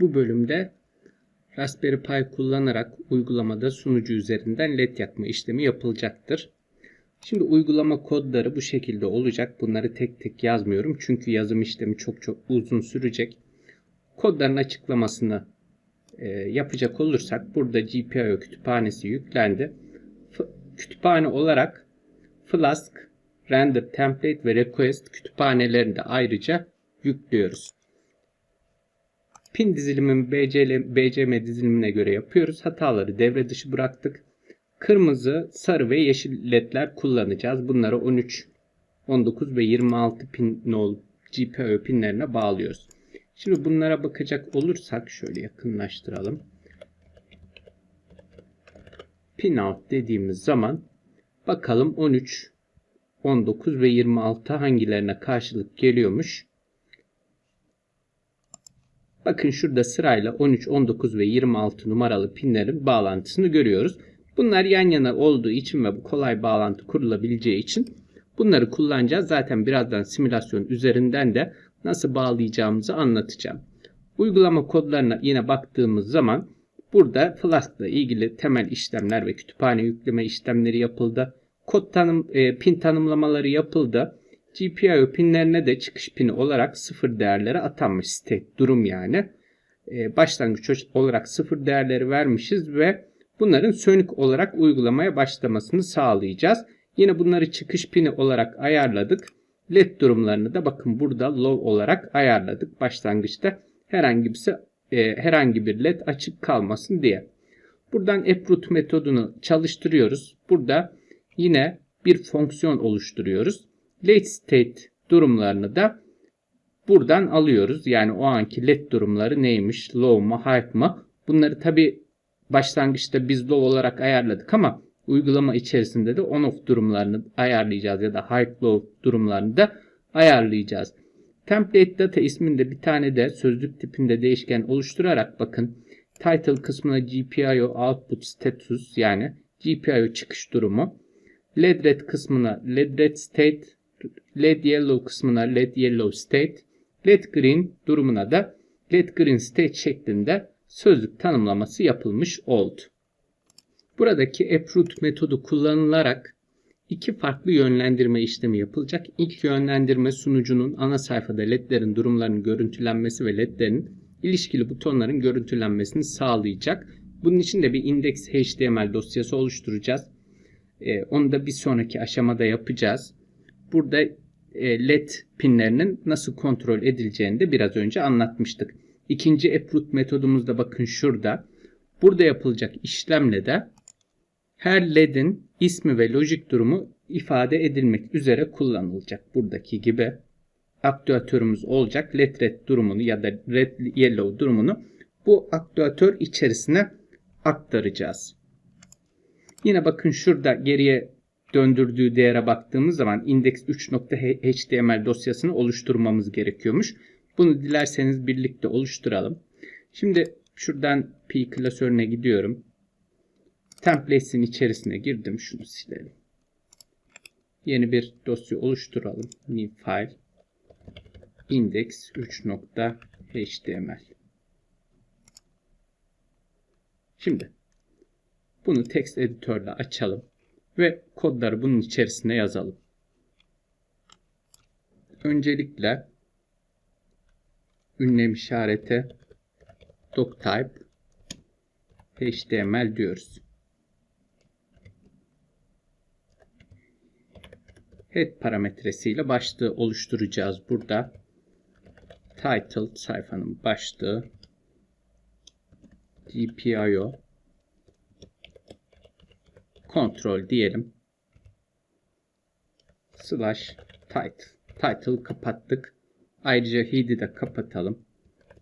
Bu bölümde Raspberry Pi kullanarak uygulamada sunucu üzerinden led yakma işlemi yapılacaktır. Şimdi uygulama kodları bu şekilde olacak. Bunları tek tek yazmıyorum. Çünkü yazım işlemi çok çok uzun sürecek. Kodların açıklamasını e, yapacak olursak burada GPIO kütüphanesi yüklendi. F kütüphane olarak Flask, Render Template ve Request kütüphanelerini de ayrıca yüklüyoruz. Pin dizilimimi BCL, BCM dizilimine göre yapıyoruz. Hataları devre dışı bıraktık. Kırmızı, sarı ve yeşil ledler kullanacağız. Bunları 13, 19 ve 26 pin GPIO pinlerine bağlıyoruz. Şimdi bunlara bakacak olursak şöyle yakınlaştıralım. Pin out dediğimiz zaman bakalım 13, 19 ve 26 hangilerine karşılık geliyormuş. Bakın şurada sırayla 13, 19 ve 26 numaralı pinlerin bağlantısını görüyoruz. Bunlar yan yana olduğu için ve bu kolay bağlantı kurulabileceği için bunları kullanacağız. Zaten birazdan simülasyon üzerinden de nasıl bağlayacağımızı anlatacağım. Uygulama kodlarına yine baktığımız zaman burada Flask ile ilgili temel işlemler ve kütüphane yükleme işlemleri yapıldı. Kod tanım, e, pin tanımlamaları yapıldı. GPIO pinlerine de çıkış pini olarak sıfır değerleri atanmış state durum yani. E, başlangıç olarak sıfır değerleri vermişiz ve bunların sönük olarak uygulamaya başlamasını sağlayacağız. Yine bunları çıkış pini olarak ayarladık. LED durumlarını da bakın burada low olarak ayarladık. Başlangıçta herhangi bir e, herhangi bir led açık kalmasın diye. Buradan uproot metodunu çalıştırıyoruz. Burada yine bir fonksiyon oluşturuyoruz. Late state durumlarını da buradan alıyoruz. Yani o anki led durumları neymiş? Low mu, high mı? Bunları tabi başlangıçta biz low olarak ayarladık ama uygulama içerisinde de on off durumlarını ayarlayacağız ya da high low durumlarını da ayarlayacağız. Template data isminde bir tane de sözlük tipinde değişken oluşturarak bakın title kısmına GPIO output status yani GPIO çıkış durumu led red kısmına led red state led yellow kısmına led yellow state led green durumuna da led green state şeklinde sözlük tanımlaması yapılmış oldu. Buradaki uproot metodu kullanılarak iki farklı yönlendirme işlemi yapılacak. İlk yönlendirme sunucunun ana sayfada ledlerin durumlarının görüntülenmesi ve ledlerin ilişkili butonların görüntülenmesini sağlayacak. Bunun için de bir index HTML dosyası oluşturacağız. Ee, onu da bir sonraki aşamada yapacağız. Burada e, led pinlerinin nasıl kontrol edileceğini de biraz önce anlatmıştık. İkinci uproot metodumuz da bakın şurada. Burada yapılacak işlemle de her led'in ismi ve lojik durumu ifade edilmek üzere kullanılacak. Buradaki gibi aktüatörümüz olacak. Led red durumunu ya da red yellow durumunu bu aktüatör içerisine aktaracağız. Yine bakın şurada geriye döndürdüğü değere baktığımız zaman index3.html dosyasını oluşturmamız gerekiyormuş. Bunu dilerseniz birlikte oluşturalım. Şimdi şuradan pi klasörüne gidiyorum. Templates'in içerisine girdim. Şunu silelim. Yeni bir dosya oluşturalım. New file index 3.html Şimdi bunu text editörle açalım ve kodları bunun içerisine yazalım. Öncelikle ünlem işareti doctype html diyoruz. head parametresiyle başlığı oluşturacağız burada. Title sayfanın başlığı GPIO kontrol diyelim. Slash title. Title kapattık. Ayrıca head'i de kapatalım.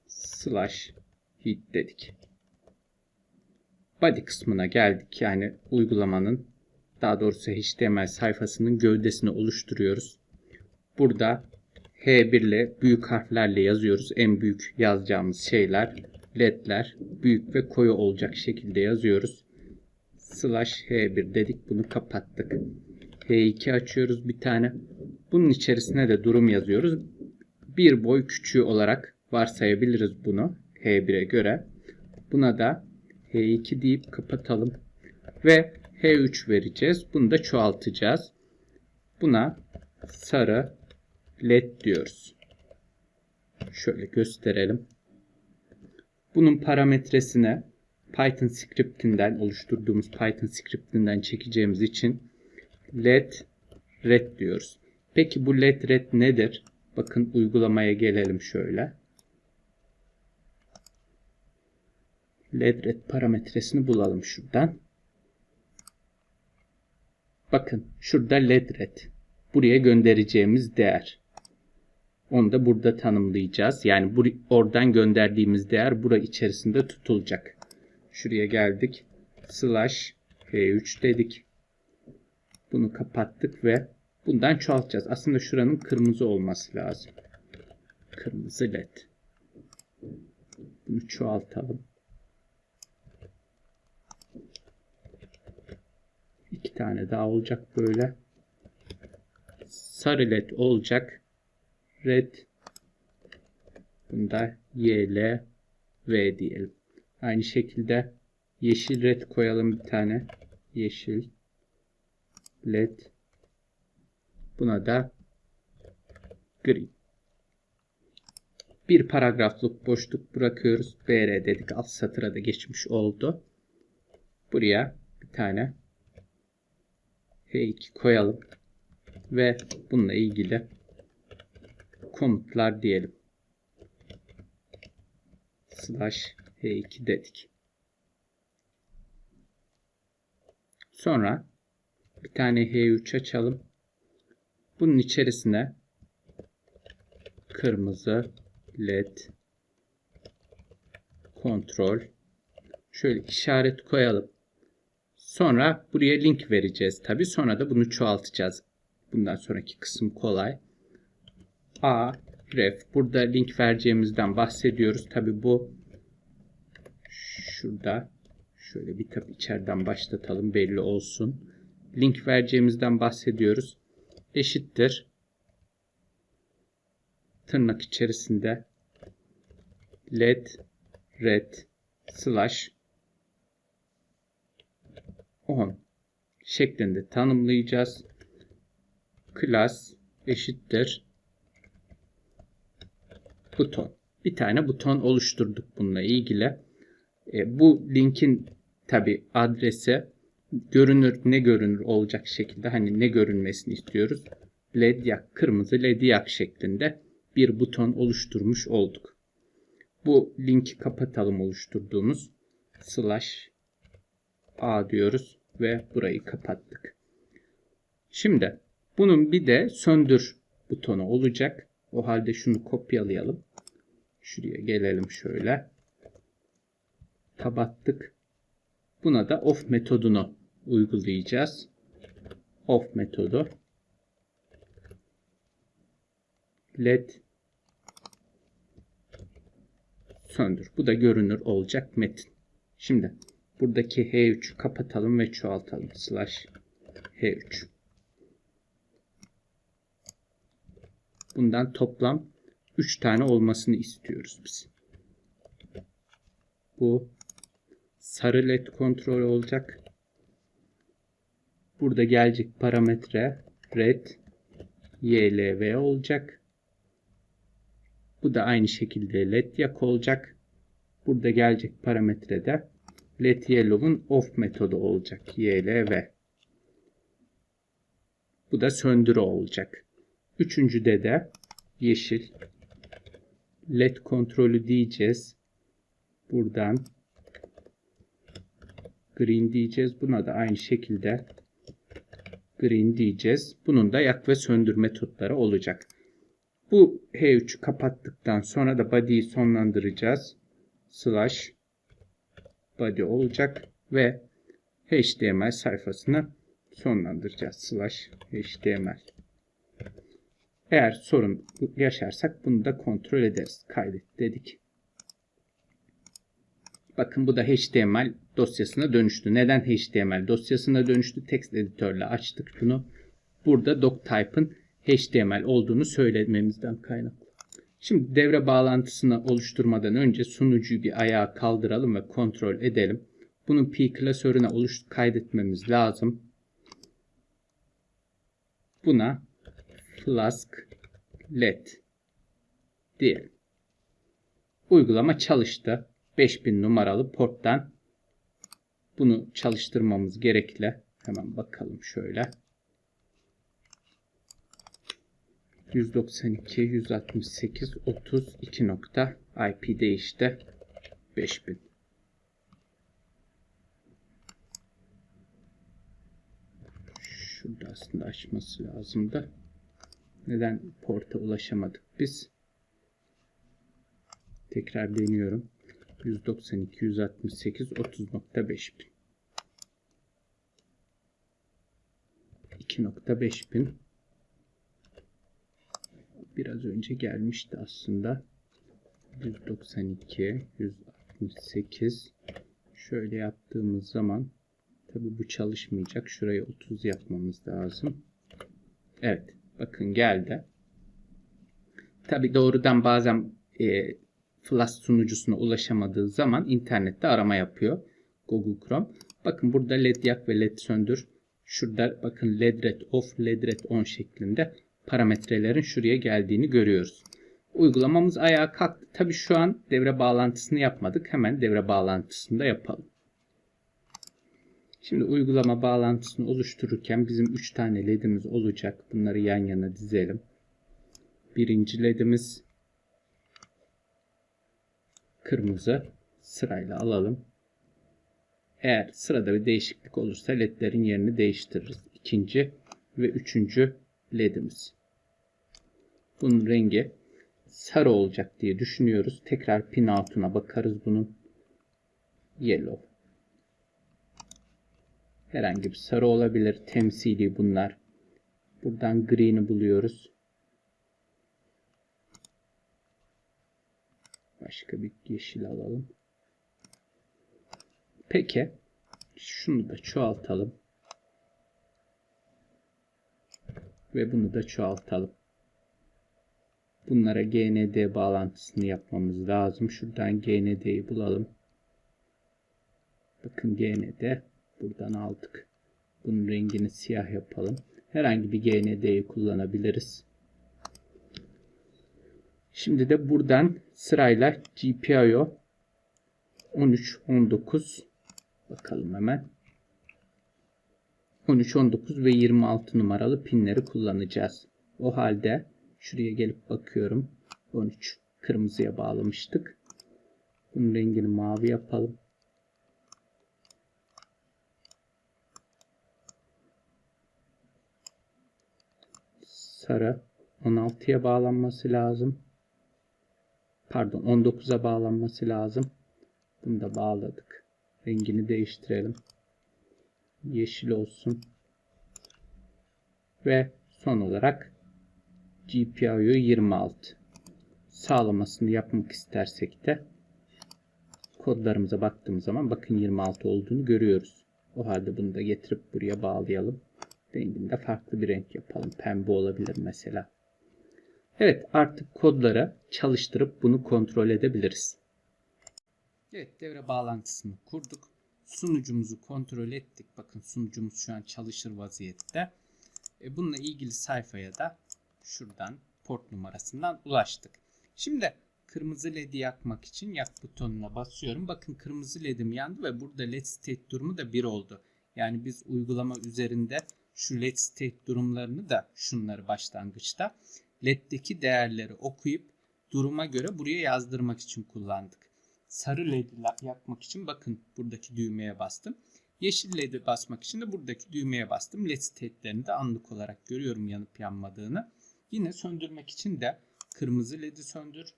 Slash head dedik. Body kısmına geldik. Yani uygulamanın daha doğrusu HTML sayfasının gövdesini oluşturuyoruz. Burada H1 ile büyük harflerle yazıyoruz. En büyük yazacağımız şeyler ledler büyük ve koyu olacak şekilde yazıyoruz. Slash H1 dedik bunu kapattık. H2 açıyoruz bir tane. Bunun içerisine de durum yazıyoruz. Bir boy küçüğü olarak varsayabiliriz bunu. H1'e göre. Buna da H2 deyip kapatalım. Ve H3 vereceğiz. Bunu da çoğaltacağız. Buna sarı led diyoruz. Şöyle gösterelim. Bunun parametresine Python scriptinden oluşturduğumuz Python scriptinden çekeceğimiz için led red diyoruz. Peki bu led red nedir? Bakın uygulamaya gelelim şöyle. led red parametresini bulalım şuradan. Bakın şurada led red. Buraya göndereceğimiz değer. Onu da burada tanımlayacağız. Yani bur oradan gönderdiğimiz değer bura içerisinde tutulacak. Şuraya geldik. Slash P3 dedik. Bunu kapattık ve bundan çoğaltacağız. Aslında şuranın kırmızı olması lazım. Kırmızı led. Bunu çoğaltalım. İki tane daha olacak böyle. Sarı led olacak. Red. Bunda Y, L, V diyelim. Aynı şekilde yeşil red koyalım bir tane. Yeşil led. Buna da gri. Bir paragraflık boşluk bırakıyoruz. BR dedik. Alt satıra da geçmiş oldu. Buraya bir tane H2 koyalım. Ve bununla ilgili komutlar diyelim. Slash H2 dedik. Sonra bir tane H3 açalım. Bunun içerisine kırmızı led kontrol şöyle işaret koyalım. Sonra buraya link vereceğiz tabi. Sonra da bunu çoğaltacağız. Bundan sonraki kısım kolay. A ref. Burada link vereceğimizden bahsediyoruz. Tabi bu şurada şöyle bir tabi içeriden başlatalım belli olsun. Link vereceğimizden bahsediyoruz. Eşittir. Tırnak içerisinde led red slash 10 şeklinde tanımlayacağız. Class eşittir buton. Bir tane buton oluşturduk bununla ilgili. E, bu linkin tabi adresi görünür ne görünür olacak şekilde hani ne görünmesini istiyoruz. LED yak, kırmızı LED yak şeklinde bir buton oluşturmuş olduk. Bu linki kapatalım oluşturduğumuz slash a diyoruz ve burayı kapattık. Şimdi bunun bir de söndür butonu olacak. O halde şunu kopyalayalım. Şuraya gelelim şöyle. Kapattık. Buna da off metodunu uygulayacağız. Off metodu led söndür. Bu da görünür olacak metin. Şimdi buradaki H3'ü kapatalım ve çoğaltalım. Slash H3. Bundan toplam 3 tane olmasını istiyoruz biz. Bu sarı led kontrol olacak. Burada gelecek parametre red YLV olacak. Bu da aynı şekilde led yak olacak. Burada gelecek parametre de led yellow'un off metodu olacak. YLV. Bu da söndürü olacak. Üçüncüde de yeşil led kontrolü diyeceğiz. Buradan green diyeceğiz. Buna da aynı şekilde green diyeceğiz. Bunun da yak ve söndür metotları olacak. Bu H3'ü kapattıktan sonra da body'yi sonlandıracağız. Slash body olacak ve HTML sayfasını sonlandıracağız. Slash HTML. Eğer sorun yaşarsak bunu da kontrol ederiz. Kaydet dedik. Bakın bu da HTML dosyasına dönüştü. Neden HTML dosyasına dönüştü? Text editörle açtık bunu. Burada doctype'ın HTML olduğunu söylememizden kaynaklı. Şimdi devre bağlantısını oluşturmadan önce sunucuyu bir ayağa kaldıralım ve kontrol edelim. Bunun P klasörüne oluş kaydetmemiz lazım. Buna Flask LED diyelim. Uygulama çalıştı. 5000 numaralı porttan bunu çalıştırmamız gerekli. Hemen bakalım şöyle. 192 168 32 nokta IP değişti. 5000. Şurada aslında açması lazımdı. Neden porta ulaşamadık biz? Tekrar deniyorum. 192 168 30.5 bin. 2.5 bin. Biraz önce gelmişti aslında. 192 168 şöyle yaptığımız zaman tabi bu çalışmayacak. Şuraya 30 yapmamız lazım. Evet. Bakın geldi. Tabi doğrudan bazen e, Flash sunucusuna ulaşamadığı zaman internette arama yapıyor Google Chrome. Bakın burada led yak ve led söndür. Şurada bakın led red off, led red on şeklinde parametrelerin şuraya geldiğini görüyoruz. Uygulamamız ayağa kalktı. Tabi şu an devre bağlantısını yapmadık. Hemen devre bağlantısını da yapalım. Şimdi uygulama bağlantısını oluştururken bizim 3 tane ledimiz olacak. Bunları yan yana dizelim. Birinci ledimiz kırmızı sırayla alalım. Eğer sırada bir değişiklik olursa ledlerin yerini değiştiririz. İkinci ve üçüncü ledimiz. Bunun rengi sarı olacak diye düşünüyoruz. Tekrar pin out'una bakarız bunun. Yellow. Herhangi bir sarı olabilir. Temsili bunlar. Buradan green'i buluyoruz. Başka bir yeşil alalım. Peki. Şunu da çoğaltalım. Ve bunu da çoğaltalım. Bunlara GND bağlantısını yapmamız lazım. Şuradan GND'yi bulalım. Bakın GND buradan aldık. Bunun rengini siyah yapalım. Herhangi bir GND'yi kullanabiliriz. Şimdi de buradan sırayla GPIO 13, 19 bakalım hemen. 13, 19 ve 26 numaralı pinleri kullanacağız. O halde şuraya gelip bakıyorum. 13 kırmızıya bağlamıştık. Bunun rengini mavi yapalım. Sarı 16'ya bağlanması lazım pardon 19'a bağlanması lazım. Bunu da bağladık. Rengini değiştirelim. Yeşil olsun. Ve son olarak GPIO 26 sağlamasını yapmak istersek de kodlarımıza baktığımız zaman bakın 26 olduğunu görüyoruz. O halde bunu da getirip buraya bağlayalım. Rengini de farklı bir renk yapalım. Pembe olabilir mesela. Evet artık kodları çalıştırıp bunu kontrol edebiliriz. Evet devre bağlantısını kurduk. Sunucumuzu kontrol ettik. Bakın sunucumuz şu an çalışır vaziyette. E, bununla ilgili sayfaya da şuradan port numarasından ulaştık. Şimdi kırmızı ledi yakmak için yak butonuna basıyorum. Bakın kırmızı ledim yandı ve burada led state durumu da 1 oldu. Yani biz uygulama üzerinde şu led state durumlarını da şunları başlangıçta LED'deki değerleri okuyup duruma göre buraya yazdırmak için kullandık. Sarı LED'i yakmak için bakın buradaki düğmeye bastım. Yeşil LED'i basmak için de buradaki düğmeye bastım. LED state'lerini de anlık olarak görüyorum yanıp yanmadığını. Yine söndürmek için de kırmızı LED'i söndür,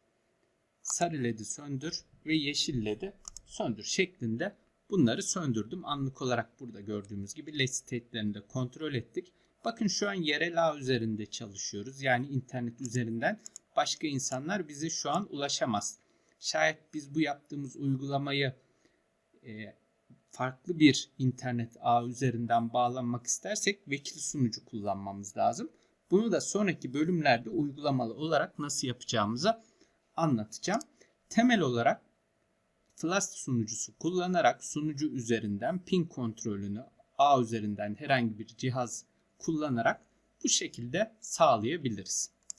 sarı LED'i söndür ve yeşil LED'i söndür şeklinde bunları söndürdüm. Anlık olarak burada gördüğümüz gibi LED state'lerini de kontrol ettik. Bakın şu an yerel ağ üzerinde çalışıyoruz. Yani internet üzerinden başka insanlar bize şu an ulaşamaz. Şayet biz bu yaptığımız uygulamayı e, farklı bir internet ağ üzerinden bağlanmak istersek vekil sunucu kullanmamız lazım. Bunu da sonraki bölümlerde uygulamalı olarak nasıl yapacağımıza anlatacağım. Temel olarak Flask sunucusu kullanarak sunucu üzerinden ping kontrolünü ağ üzerinden herhangi bir cihaz kullanarak bu şekilde sağlayabiliriz.